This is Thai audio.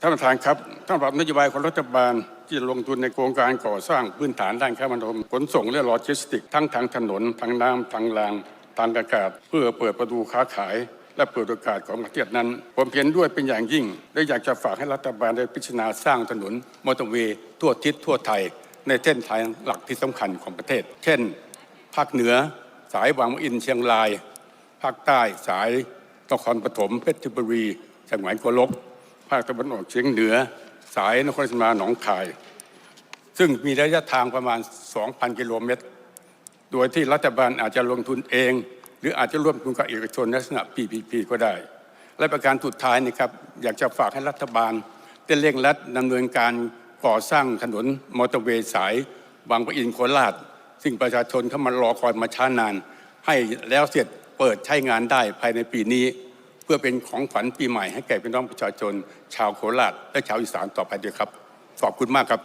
ท่านประธานครับท่านปรับนโยบายของรัฐบาลที่จะลงทุนในโครงการก่อสร้างพื้นฐานด้านคมนาคมขนส่งและโลจิสติกส์ทั้งทางถนน ทางน้ำทางราง ทางอากาศ เพื่อเปิดประตูค้าขาย และเปิดโอกาสของประเทศนั้น ผมเห็นด้วยเป็นอย่างยิ่ง และอยากจะฝากให้รัฐบาลได้พิจารณาสร้างถนนมอเตอร์เวย์ทั่วทิศทั่วไทย ในเส้นทางหลักที่สำคัญของประเทศ เช่น ภาคเหนือสายบางอินเชียงราย ภาคใต้สายนครปฐมเพชรบุรีจังหวัดโกลก ภาคตะวันออกเฉียงเหนือ สายนครราชสีมาหนองคาย ซึ่งมีระยะทางประมาณ 2,000 กิโลเมตร โดยที่รัฐบาลอาจจะลงทุนเอง หรืออาจจะร่วมทุนกับเอกชนในลักษณะ PPP ก็ได้ และประการสุดท้ายนะครับอยากจะฝากให้รัฐบาลได้เร่งรัดดำเนินการก่อสร้างถนนมอเตอร์เวย์สายบางปะอินโคราช ซึ่งประชาชนเข้ามารอคอยมาช้านาน ให้แล้วเสร็จเปิดใช้งานได้ภายในปีนี้ พื่อเป็นของขวัญปีใหม่ให้แก่พี่น้องประชาชน ชาวโคราชและชาวอีสานต่อไปด้วยครับ ขอบคุณมากครับ